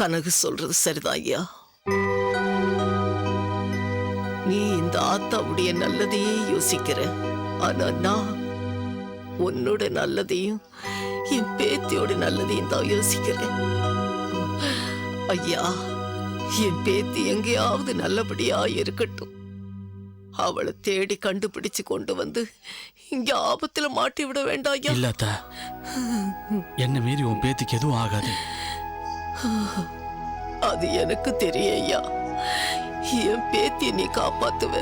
கனகு சொல்றது சரிதான் ஐயா நீ இந்த ஆத்தாவுடைய நல்லதையே யோசிக்கிற. ஆனா நான் உன்னோட நல்லதையும் என் பேத்தியோட நல்லதையும் தான் யோசிக்கிறேன். ஐயா என் பேத்தி எங்கேயாவது நல்லபடியா இருக்கட்டும். அவளை தேடி கண்டுபிடிச்சு கொண்டு வந்து இங்க ஆபத்துல மாட்டி விட வேண்டாம் ஐயா இல்ல என்ன மீறி உன் பேத்திக்கு எதுவும் ஆகாது. அது எனக்கு தெரியும் ஐயா என் பேத்தி நீ காப்பாத்துவ.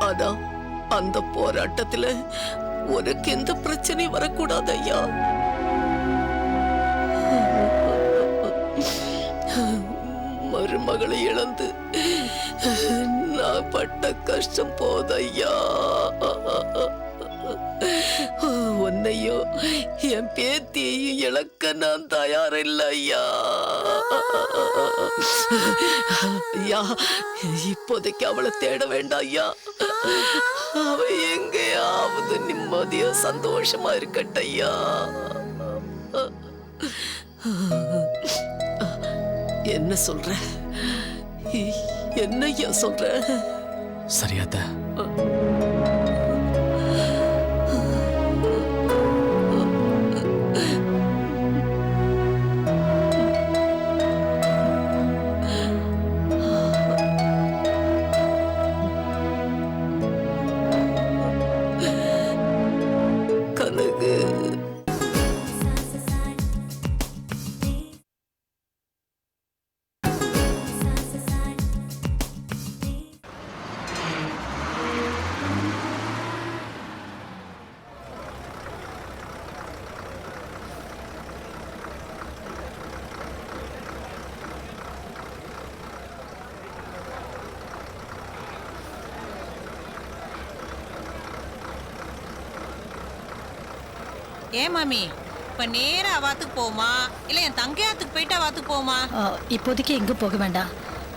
ஆனா அந்த போராட்டத்துல உனக்கு எந்த பிரச்சனையும் வரக்கூடாது ஐயா மருமகளை இழந்து நான் பட்ட கஷ்டம் போதையா உன்னையும் என் பேத்தியையும் இழக்க நான் தயாரில்லை ஐயா. ஐயா இப்போதைக்கு அவளை தேட வேண்டாம் ஐயா. அவ எங்கேயாவது நிம்மதியா சந்தோஷமா இருக்கட்டும் ஐயா. என்ன சொல்ற? என்ன ஐயா சொல்ற? சரியாத்தா. ஏன் மாமி? இப்ப நேரா அவாத்துக்கு போமா இல்ல என் தங்கையாத்துக்கு போயிட்டு அவாத்துக்கு போமா இப்போதைக்கு எங்கும் போக வேண்டாம்.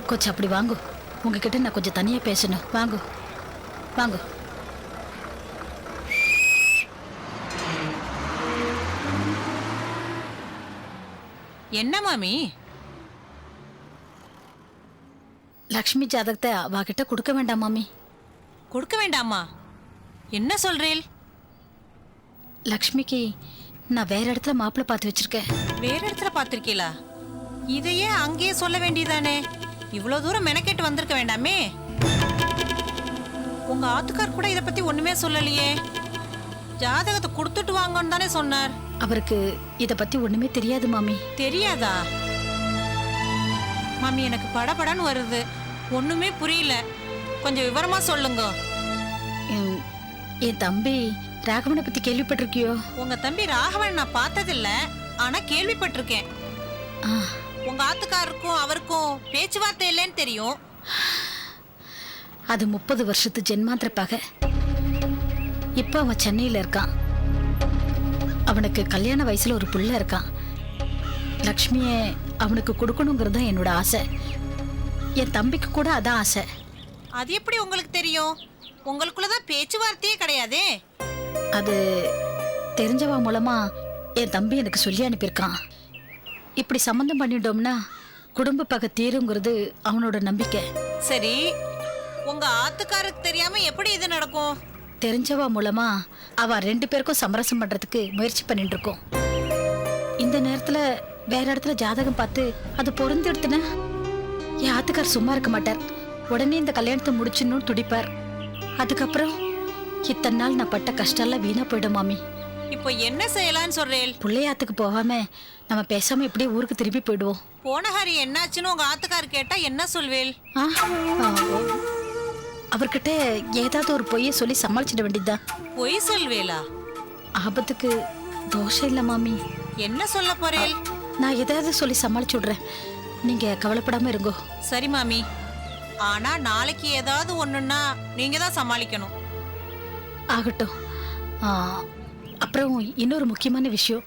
கொஞ்சம் அப்படி வாங்கு. உங்ககிட்ட நான் கொஞ்சம் தனியா பேசணும். வாங்கு. வாங்கு. என்ன மாமி? லக்ஷ்மி ஜாதகத்தை அவகிட்ட கொடுக்க வேண்டாம் மாமி. கொடுக்க வேண்டாமா? என்ன சொல்றேல் லக்ஷ்மிக்கு நான் வேற இடத்துல மாப்பிள்ளை பார்த்து வச்சிருக்கேன். வேற இடத்துல பாத்திருக்கீங்களா இதையே அங்கேயே சொல்ல வேண்டியதானே இவ்வளவு தூரம் மெனக்கெட்டு வந்திருக்க வேண்டாமே. உங்க ஆத்துக்கார் கூட இத பத்தி ஒண்ணுமே சொல்லலையே. ஜாதகத்தை கொடுத்துட்டு வாங்கன்னு தானே சொன்னார். அவருக்கு இத பத்தி ஒண்ணுமே தெரியாது மாமி. தெரியாதா? மாமி எனக்கு படபடன்னு வருது. ஒண்ணுமே புரியல. கொஞ்சம் விவரமா சொல்லுங்க. என் தம்பி ராகவனை பத்தி கேள்விப்பட்டிருக்கியோ? உங்க தம்பி ராகவன் நான் பார்த்ததில்ல ஆனா கேள்விப்பட்டிருக்கேன். உங்க ஆத்துக்காருக்கும் அவருக்கும் பேச்சுவார்த்தை இல்லைன்னு தெரியும். அது முப்பது வருஷத்து ஜென்மாந்திர பகை இப்ப அவன் சென்னையில இருக்கான். அவனுக்கு கல்யாண வயசுல ஒரு புள்ள இருக்கான். லக்ஷ்மிய அவனுக்கு கொடுக்கணுங்கிறது தான் என்னோட ஆசை. என் தம்பிக்கு கூட அதான் ஆசை. அது எப்படி உங்களுக்கு தெரியும்? உங்களுக்குள்ளதான் பேச்சுவார்த்தையே கிடையாதே. அது தெரிஞ்சவா மூலமா என் தம்பி எனக்கு சொல்லி அனுப்பியிருக்கான். இப்படி சம்மந்தம் பண்ணிட்டோம்னா குடும்ப பகை தீருங்கிறது அவனோட நம்பிக்கை. சரி உங்க ஆத்துக்காருக்கு தெரியாம எப்படி இது நடக்கும்? தெரிஞ்சவா மூலமா அவ ரெண்டு பேருக்கும் சமரசம் பண்றதுக்கு முயற்சி பண்ணிட்டு இருக்கோம் இந்த நேரத்துல வேற இடத்துல ஜாதகம் பார்த்து அது பொருந்து எடுத்துன என் ஆத்துக்கார் சும்மா இருக்க மாட்டார். உடனே இந்த கல்யாணத்தை முடிச்சிடணும்னு துடிப்பார். அதுக்கப்புறம் இத்தனை நாள் நான் பட்ட கஷ்டம்லாம் வீணா போயிடும் மாமி. இப்போ என்ன செய்யலாம்னு சொல்றேன் பிள்ளையாத்துக்கு போகாம நம்ம பேசாம இப்படியே ஊருக்கு திரும்பி போயிடுவோம். போனஹாரி என்னாச்சுன்னு உங்க ஆத்துக்கார் கேட்டா என்ன சொல்வேல். அவர்கிட்ட ஏதாவது ஒரு பொய்யை சொல்லி சமாளிச்சிட வேண்டியதுதான். பொய் சொல்வேலா ஆபத்துக்கு தோஷம் இல்லை மாமி. என்ன சொல்ல போறேல் நான் ஏதாவது சொல்லி சமாளிச்சு விடுறேன். நீங்க கவலைப்படாம இருங்கோ. சரி மாமி. ஆனா நாளைக்கு ஏதாவது ஒண்ணுன்னா நீங்க தான் சமாளிக்கணும். ஆகட்டும். அப்புறம் இன்னொரு முக்கியமான விஷயம்.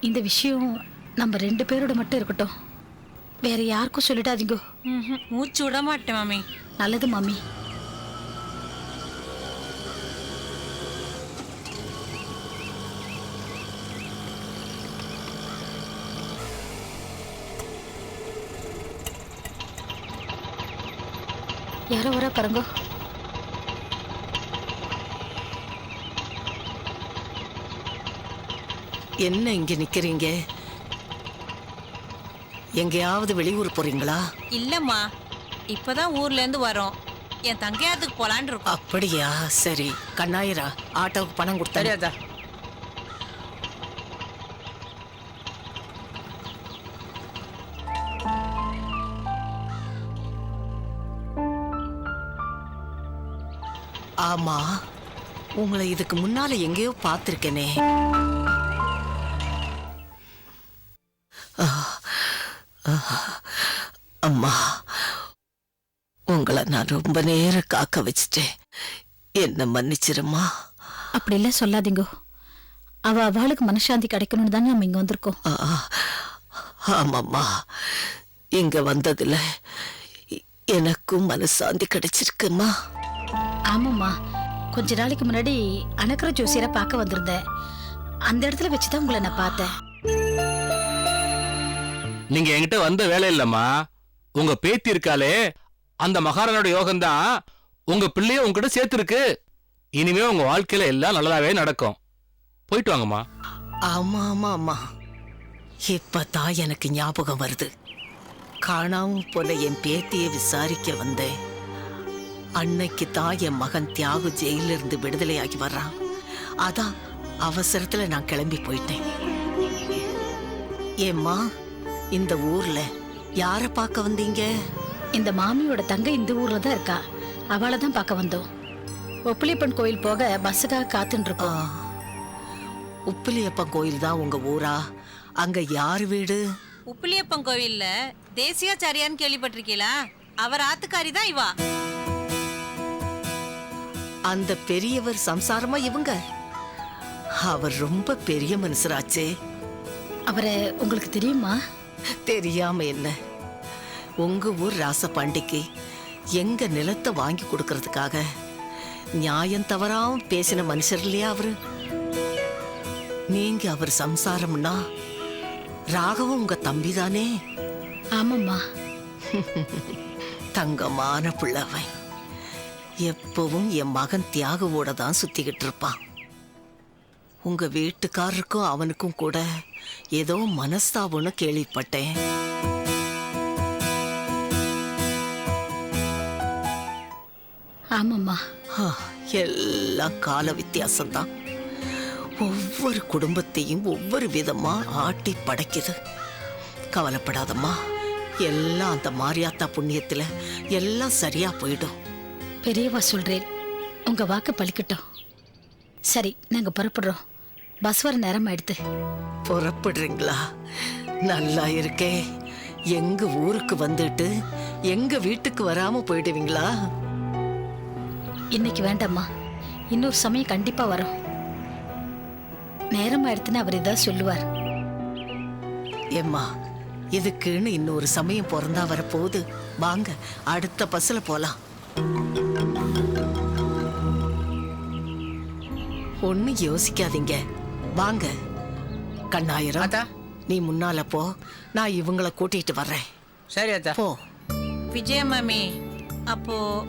இந்த விஷயம் நம்ம ரெண்டு பேரோட மட்டும் இருக்கட்டும். வேற யாருக்கும் சொல்லிடாதீங்க. மூச்சு விட மாட்டேன் மாமி. நல்லது மாமி. யாரோ வரா பாருங்கோ. என்ன இங்க நிக்கிறீங்க? எங்கேயாவது வெளியூர் போறீங்களா? இல்லம்மா. இப்பதான் ஊர்ல இருந்து வரோம். என் தங்கையாத்துக்கு போலான்னு இருக்கோம். அப்படியா? சரி. கண்ணாயிரா ஆட்டோவுக்கு பணம் கொடுத்தாரு சரியாத்தா ஆமா. உங்களை இதுக்கு முன்னால எங்கேயோ பார்த்திருக்கேனே. அம்மா உங்களை நான் ரொம்ப நேரம் காக்க வச்சுட்டேன். என்ன மன்னிச்சிருமா அப்படிலாம் சொல்லாதீங்க. அவ அவளுக்கு மனசாந்தி கிடைக்கணும்னு தானே நம்ம இங்க வந்திருக்கோம். ஆமாம்மா. இங்க வந்ததுல எனக்கும் மனசாந்தி கிடைச்சிருக்குமா? ஆமாம்மா. கொஞ்ச நாளைக்கு முன்னாடி அணக்கர ஜோசியரை பார்க்க வந்திருந்தேன். அந்த இடத்துல வச்சுதான் உங்களை நான் பார்த்தேன். நீங்க என்கிட்ட வந்த வேலை இல்லம்மா உங்க பேத்தி இருக்காளே. அந்த மகாராணோட யோகம்தான் உங்க பிள்ளைய உங்ககிட்ட சேர்த்துருக்கு. இனிமே உங்க வாழ்க்கையில எல்லாம் நல்லதாவே நடக்கும். போயிட்டு வாங்கம்மா. ஆமா ஆமா ஆமா இப்பதான் எனக்கு ஞாபகம் வருது. காணாவும் போல என் பேத்தியை விசாரிக்க வந்தேன். அன்னைக்கு தான் என் மகன் தியாகு ஜெயில இருந்து விடுதலையாகி வர்றான். அதான் அவசரத்துல நான் கிளம்பி போயிட்டேன். ஏம்மா இந்த ஊர்ல யார பார்க்க வந்தீங்க? இந்த மாமியோட தங்கை இந்த ஊர்ல தான் இருக்கா. அவளை தான் பார்க்க வந்தோம். ஒப்புளிப்பன் கோயில் போக பஸ்ஸுக்காக காத்துட்டு இருக்கோம் உப்பிலியப்பன் கோயில் தான் உங்க ஊரா? அங்க யார் வீடு? உப்பிலியப்பன் கோவில்ல தேசியாச்சாரியான்னு கேள்விப்பட்டிருக்கீங்களா அவர் ஆத்துக்காரி தான் இவா. அந்த பெரியவர் சம்சாரமா இவங்க? அவர் ரொம்ப பெரிய மனுஷராச்சே. அவரை உங்களுக்கு தெரியுமா? தெரியாம என்ன? உங்க ஊர் ராசபாண்டிக்கு எங்க நிலத்தை வாங்கி கொடுக்கறதுக்காக நியாயம் தவறாம பேசின மனுஷர் இல்லையா அவரு? நீங்க அவர் சம்சாரம்னா ராகவும் உங்க தம்பிதானே? ஆமாம்மா. தங்கமான பிள்ளவன் எப்பவும் என் மகன் தியாகுவோட தான் சுத்திக்கிட்டு இருப்பான். உங்க வீட்டுக்காரருக்கும் அவனுக்கும் கூட ஏதோ மனஸ்தாபம்னு கேள்விப்பட்டேன். ஆமாம்மா. ஆ, எல்லாம் கால வித்தியாசம்தான். ஒவ்வொரு குடும்பத்தையும் ஒவ்வொரு விதமா ஆட்டி படைக்குது. கவலைப்படாதம்மா எல்லாம் அந்த மாரியாத்தா புண்ணியத்துல எல்லாம் சரியா போயிடும். பெரியவா சொல்றேன் உங்க வாக்கு பலிக்கட்டும் சரி நாங்க புறப்படுறோம். பஸ் வர நேரம் ஆயிடுத்து புறப்படுறீங்களா? நல்லா இருக்கே. எங்க ஊருக்கு வந்துட்டு எங்க வீட்டுக்கு வராம போயிடுவீங்களா? இன்னைக்கு வேண்டாம்மா. இன்னொரு சமயம் கண்டிப்பா வரும். நேரம் ஆயிடுத்துன்னு அவர் ஏதாவது சொல்லுவார். ஏம்மா இதுக்குன்னு இன்னொரு சமயம் பிறந்தா வரப்போகுது. வாங்க அடுத்த பஸ்ல போலாம். ஒன்னும் யோசிக்காதீங்க. வாங்க. கண்ணாயிரம் ஆத்தா நீ முன்னால போ. நான் இவங்கள கூட்டிட்டு வர்றேன். சரி அத்தா. போ. விஜய மாமி அப்போ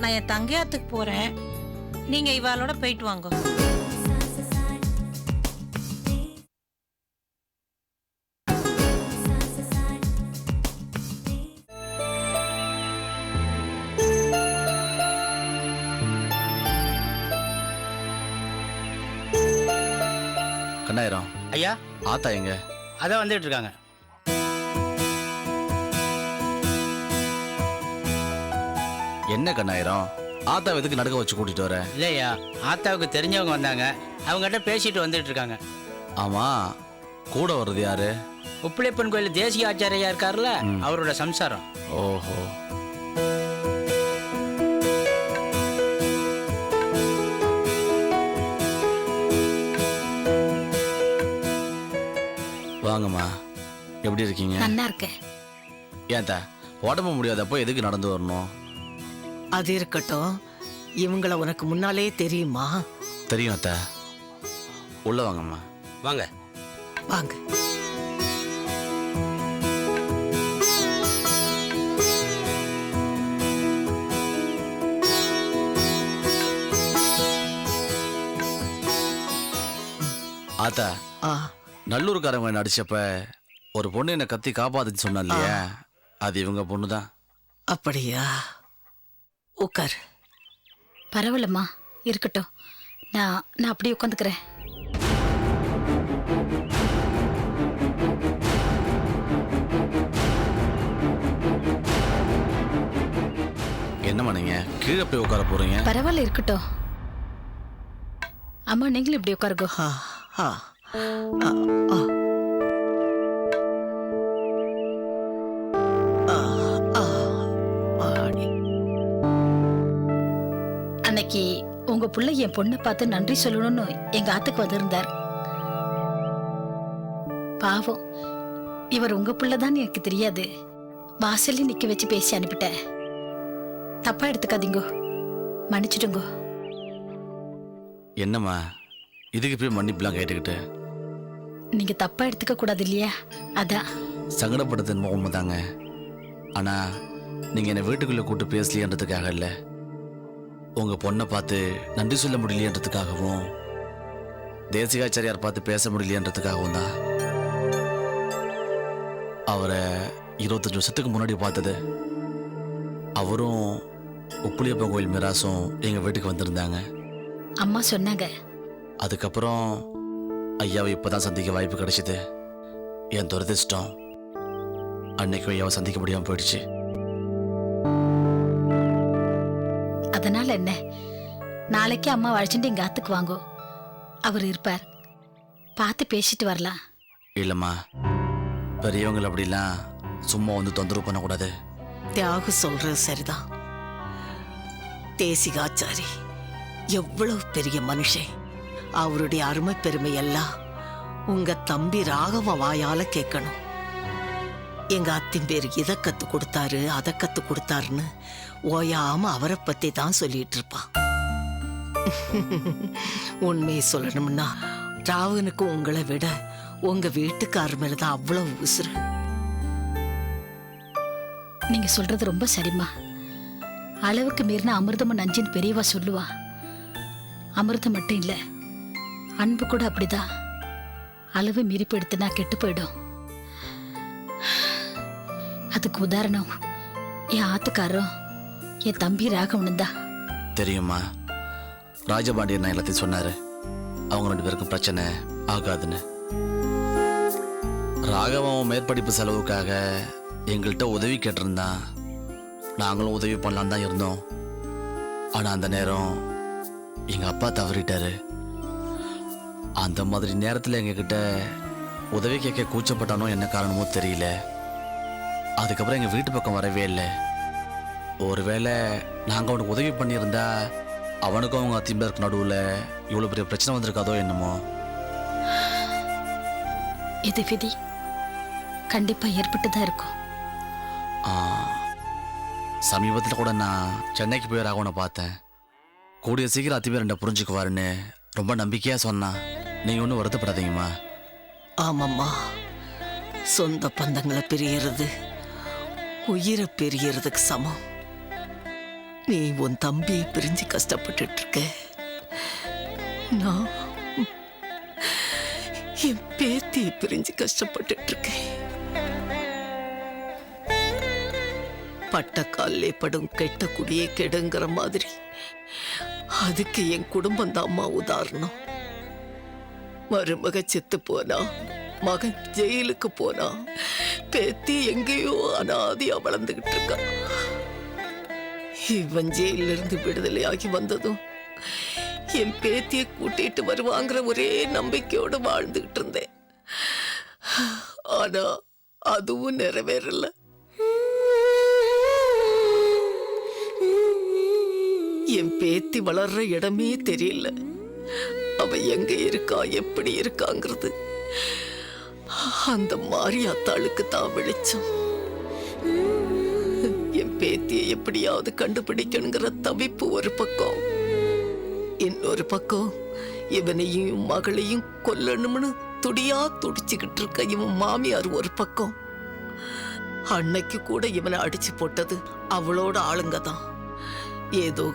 நான் என் தங்கையாத்துக்கு போறேன். நீங்க இவாளோட போயிட்டு வாங்க. ஆத்தா எங்க? அதான் வந்துட்டு இருக்காங்க என்ன கண்ணாயிரம்? ஆத்தா எதுக்கு நடுக்க வச்சு கூட்டிட்டு வர? இல்லையா ஆத்தாவுக்கு தெரிஞ்சவங்க வந்தாங்க. அவங்ககிட்ட பேசிட்டு வந்துட்டு இருக்காங்க ஆமா கூட வர்றது யாரு? உப்பிலியப்பன் கோயில் தேசிய ஆச்சாரியா இருக்காருல்ல அவரோட சம்சாரம். ஓஹோ. வாங்கம்மா. எப்படி இருக்கீங்க? நல்லா இருக்கேன் ஏன் தா உடம்பு முடியாதப்போ எதுக்கு நடந்து வரணும்? அது இருக்கட்டும். இவங்கள உனக்கு முன்னாலே தெரியுமா? தெரியும் அத்தா. உள்ள வாங்கம்மா. வாங்க. வாங்க. ஆத்தா ஆ. நல்லூர்காரங்க நடிச்சப்ப ஒரு பொண்ணு என்னை கத்தி காப்பாத்துச்சு சொன்னா இல்லையா அது இவங்க பொண்ணு தான் அப்படியா? உட்கார் பரவாயில்லம்மா இருக்கட்டும். நான் நான் அப்படியே உட்காந்துக்கிறேன் என்னம்மா நீங்க? கீழே போய் உட்கார போறீங்க? பரவாயில்ல இருக்கட்டும். அம்மா நீங்களும் இப்படி உட்காருங்கோ ஆ ஆ. ஆ ஆ ஆ, ஆ, ஆடி. அன்னைக்கு உங்க புள்ள என் பொண்ணை பார்த்து நன்றி சொல்லணும்னு எங்க ஆத்துக்கு வந்திருந்தார். பாவம் இவர் உங்க புள்ளதான் எனக்கு தெரியாது. வாசல்ல நிக்க வச்சு பேசி அனுப்பிட்டேன். தப்பா எடுத்துக்காதீங்கோ. மன்னிச்சிடுங்கோ. என்னம்மா? இதுக்கு போய் மன்னிப்புலாம் கேட்டுக்கிட்டு? நீங்க தப்பா எடுத்துக்க கூடாது இல்லையா? அதான். சங்கடப்படுறது என்னமோ உண்மைதாங்க. ஆனா நீங்க என்னை வீட்டுக்குள்ள கூட்டு பேசலையன்றதுக்காக இல்ல. உங்க பொண்ணை பார்த்து நன்றி சொல்ல முடியலையன்றதுக்காகவும் தேசிகாச்சாரியார் பார்த்து பேச முடியலையன்றதுக்காகவும் தான் அவரை இருபத்தஞ்சு வருஷத்துக்கு முன்னாடி பார்த்தது. அவரும் உப்புளியப்பன் கோயில் மிராசும் எங்க வீட்டுக்கு வந்திருந்தாங்க. அம்மா சொன்னாங்க அதுக்கப்புறம் ஐயாவை இப்பதான் சந்திக்க வாய்ப்பு கிடைச்சது. என் துரதிர்ஷ்டம் அன்னைக்கு ஐயாவை சந்திக்க முடியாம போயிடுச்சு. அதனால என்ன? நாளைக்கு அம்மா அழைச்சிட்டு எங்க ஆத்துக்கு வாங்கோ. அவர் இருப்பார். பார்த்து பேசிட்டு வரலாம். இல்லம்மா பெரியவங்க அப்படிலாம் சும்மா வந்து தொந்தரவு பண்ணக்கூடாது. தியாகு சொல்றது சரிதான். தேசிகாச்சாரி எவ்வளவு பெரிய மனுஷன் அவருடைய அருமை பெருமை எல்லாம் உங்க தம்பி ராகவ வாயால கேட்கணும். எங்க அத்தின் பேர் இதை கத்து கொடுத்தாரு அதை கத்து கொடுத்தாருன்னு ஓயாம அவரை பத்தி தான் சொல்லிட்டு இருப்பான் உண்மையை சொல்லணும்னா ராவனுக்கு உங்களை விட உங்க வீட்டுக்காரர் மேலதான் அவ்வளவு உசுறு. நீங்க சொல்றது ரொம்ப சரிம்மா. அளவுக்கு மீறின அமிர்தமும் நஞ்சின்னு பெரியவா சொல்லுவா. அமிர்தம் மட்டும் இல்லை அன்பு கூட அப்படிதான். அளவு மீறி போயிடுத்துனா கெட்டு போயிடும். அதுக்கு உதாரணம் என் ஆத்துக்காரரும் என் தம்பி ராகவனும் தான். தெரியுமா? ராஜபாண்டியன் நான் எல்லாத்தையும் சொன்னாரு. அவங்க ரெண்டு பேருக்கும் பிரச்சனை ஆகாதுன்னு. ராகவன் மேற்படிப்பு செலவுக்காக எங்கள்கிட்ட உதவி கேட்டிருந்தான். நாங்களும் உதவி பண்ணலான்னு தான் இருந்தோம். ஆனால் அந்த நேரம் எங்கள் அப்பா தவறிட்டாரு. அந்த மாதிரி நேரத்தில் எங்ககிட்ட உதவி கேட்க கூச்சப்பட்டானோ என்ன காரணமோ தெரியல. அதுக்கப்புறம் எங்கள் வீட்டு பக்கம் வரவே இல்லை. ஒருவேளை நாங்கள் அவனுக்கு உதவி பண்ணியிருந்தா அவனுக்கும் அவங்க அத்திம்பருக்கு நடுவில் இவ்வளோ பெரிய பிரச்சனை வந்திருக்காதோ என்னமோ. இது விதி. கண்டிப்பா ஏற்பட்டு தான் இருக்கும் சமீபத்தில் கூட நான் சென்னைக்கு போய் ராகவனை பார்த்தேன். கூடிய சீக்கிரம் அத்திம்பேர் என்ன புரிஞ்சுக்குவாருன்னு ரொம்ப நம்பிக்கையாக சொன்னா நீங்கள் ஒன்றும் வருத்தப்படாதீங்கம்மா. ஆமாம்மா. சொந்த பந்தங்களை பிரியறது உயிரை பிரியறதுக்கு சமம். நீ உன் தம்பியை பிரிஞ்சு கஷ்டப்பட்டுட்டு இருக்க நான் என் பேத்தியை பிரிஞ்சு கஷ்டப்பட்டுட்டு இருக்கேன் பட்ட காலிலே படும் கெட்ட குடியே கெடுங்கிற மாதிரி அதுக்கு என் குடும்பம் தாம்மா உதாரணம். மருமக செத்து போனா மகன் ஜெயிலுக்கு போனா பேத்தி எங்கேயோ அனாதியா வளர்ந்துகிட்டு இருக்கா. இவன் ஜெயில இருந்து விடுதலையாகி வந்ததும் என் பேத்தியை கூட்டிட்டு வருவாங்கிற ஒரே நம்பிக்கையோடு வாழ்ந்துகிட்டு இருந்தேன். ஆனா அதுவும் நிறைவேறல. என் பேத்தி வளர்ற இடமே தெரியல. அவ எங்க இருக்கா எப்படி இருக்காங்கிறது. அந்த மாரியாத்தாளுக்கு தான் வெளிச்சம். என் பேத்தியை எப்படியாவது கண்டுபிடிக்கணுங்கிற தவிப்பு ஒரு பக்கம். இன்னொரு பக்கம் இவனையும் மகளையும் கொல்லணும்னு துடியா துடிச்சுக்கிட்டு இருக்க இவன் மாமியார் ஒரு பக்கம். அன்னைக்கு கூட இவனை அடிச்சு போட்டது அவளோட ஆளுங்க தான். ஏதோ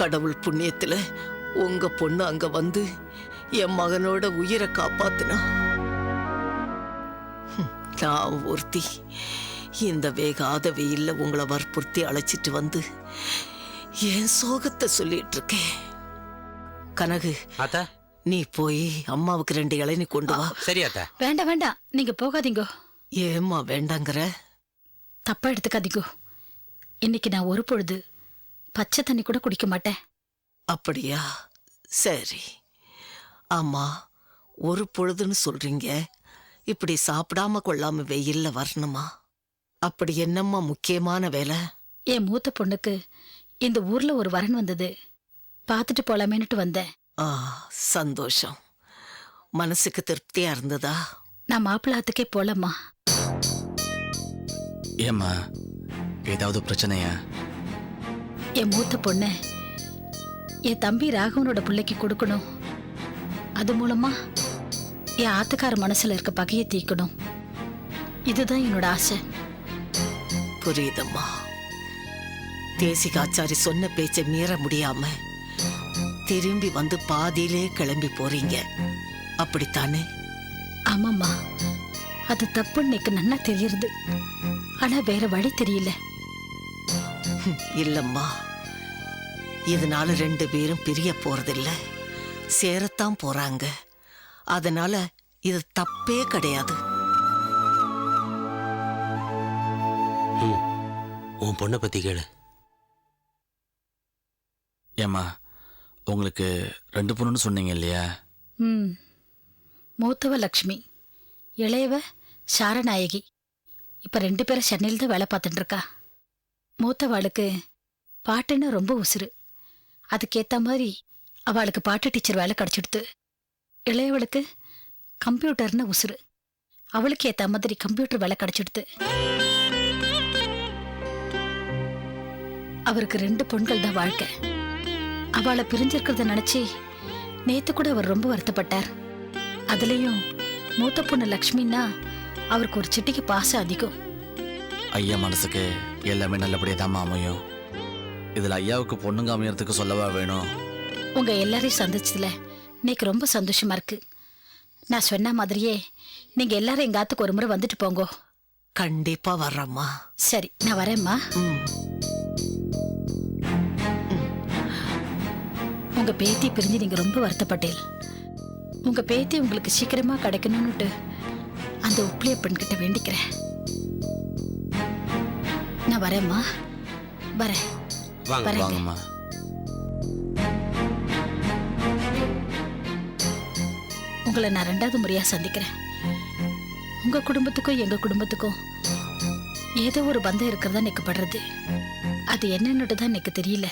கடவுள் புண்ணியத்துல உங்க பொண்ணு அங்க வந்து என் மகனோட உயிரை காப்பாத்துனா. நான் ஒருத்தி. இந்த வேகாத வெயில்ல உங்களை வற்புறுத்தி அழைச்சிட்டு வந்து என் சோகத்தை சொல்லிட்டு இருக்கேன் கனகு ஆத்தா நீ போய் அம்மாவுக்கு ரெண்டு இளநீ கொண்டு வா. சரி ஆத்தா வேண்டாம் வேண்டாம். நீங்க போகாதீங்கோ. ஏம்மா வேண்டாங்கிற? தப்பா எடுத்துக்காதீங்கோ. இன்னைக்கு நான் ஒரு பொழுது பச்சை தண்ணி கூட குடிக்க மாட்டேன். அப்படியா? சரி. ஆமா ஒரு பொழுதுன்னு சொல்றீங்க. இப்படி சாப்பிடாம கொள்ளாம வெயில்ல வரணுமா? அப்படி என்னம்மா முக்கியமான வேலை? என் மூத்த பொண்ணுக்கு இந்த ஊர்ல ஒரு வரன் வந்தது. பார்த்துட்டு போலாமேன்னுட்டு வந்தேன். ஆ சந்தோஷம். மனசுக்கு திருப்தியா இருந்ததா? நான் மாப்பிள்ளாத்துக்கே போலம்மா. ஏம்மா ஏதாவது பிரச்சனையா? என் மூத்த பொண்ணு என் தம்பி ராகவனோட பிள்ளைக்கு கொடுக்கணும். அது மூலமா என் ஆத்துக்கார மனசுல இருக்க பகையை தீக்கணும் இதுதான் என்னோட ஆசை. புரியுதம்மா. தேசிகாச்சாரி சொன்ன பேச்சை மீற முடியாம திரும்பி வந்து பாதியிலே கிளம்பி போறீங்க. அப்படித்தானே? ஆமாம்மா. அது தப்புன்னு நன்னா தெரியுது ஆனா வேற வழி தெரியல. இல்லம்மா. இதனால ரெண்டு பேரும் பிரிய போறதில்ல. சேரத்தான் போறாங்க. அதனால இது தப்பே கிடையாது. உன் பொண்ணை பத்தி கேளு. ஏம்மா உங்களுக்கு ரெண்டு பொண்ணுன்னு சொன்னீங்க இல்லையா? ம். மூத்தவ லக்ஷ்மி இளையவ சாரநாயகி. இப்ப ரெண்டு பேரும் சென்னையில் தான் வேலை பார்த்துட்டு இருக்கா. மூத்தவாளுக்கு பாட்டுன்னா ரொம்ப உசுரு அதுக்கேற்ற மாதிரி அவளுக்கு பாட்டு டீச்சர் வேலை கிடைச்சிடுத்து. இளையவளுக்கு கம்ப்யூட்டர்னு உசுரு அவளுக்கு ஏத்த மாதிரி கம்ப்யூட்டர் வேலை கிடைச்சிடுத்து. அவருக்கு ரெண்டு பொண்கள் தான் வாழ்க்கை. அவளை பிரிஞ்சிருக்கிறத நினைச்சு நேத்து கூட அவர் ரொம்ப வருத்தப்பட்டார். அதுலயும் மூத்த பொண்ணு லக்ஷ்மின்னா அவருக்கு ஒரு சிட்டிக்கு பாசம் அதிகம். ஐயா மனசுக்கு எல்லாமே நல்லபடியாக தாம்மா அமையும். இதில் ஐயாவுக்கு பொண்ணுங்க அமையறதுக்கு சொல்லவா வேணும்? உங்க எல்லாரையும் சந்திச்சதுல இன்னைக்கு ரொம்ப சந்தோஷமா இருக்கு. நான் சொன்ன மாதிரியே நீங்க எல்லாரும் எங்க ஆத்துக்கு ஒரு முறை வந்துட்டு போங்க. கண்டிப்பா வர்றம்மா. சரி நான் வரேம்மா. ம். உங்க பேத்தி பிரிஞ்சு நீங்க ரொம்ப வருத்தப்பட்டேன் உங்க பேத்தி உங்களுக்கு சீக்கிரமா கிடைக்கணும்னுட்டு அந்த உப்ளிய பெண்கிட்ட வேண்டிக்கிறேன். நான் வரேம்மா. வரேன். வாங்க வரேங்க. வாங்கம்மா. உங்களை நான் ரெண்டாவது முறையா சந்திக்கிறேன். உங்க குடும்பத்துக்கும் எங்க குடும்பத்துக்கும் ஏதோ ஒரு பந்தம் இருக்கிறதா எனக்கு படுறது அது என்னன்னுட்டு தான் எனக்கு தெரியல.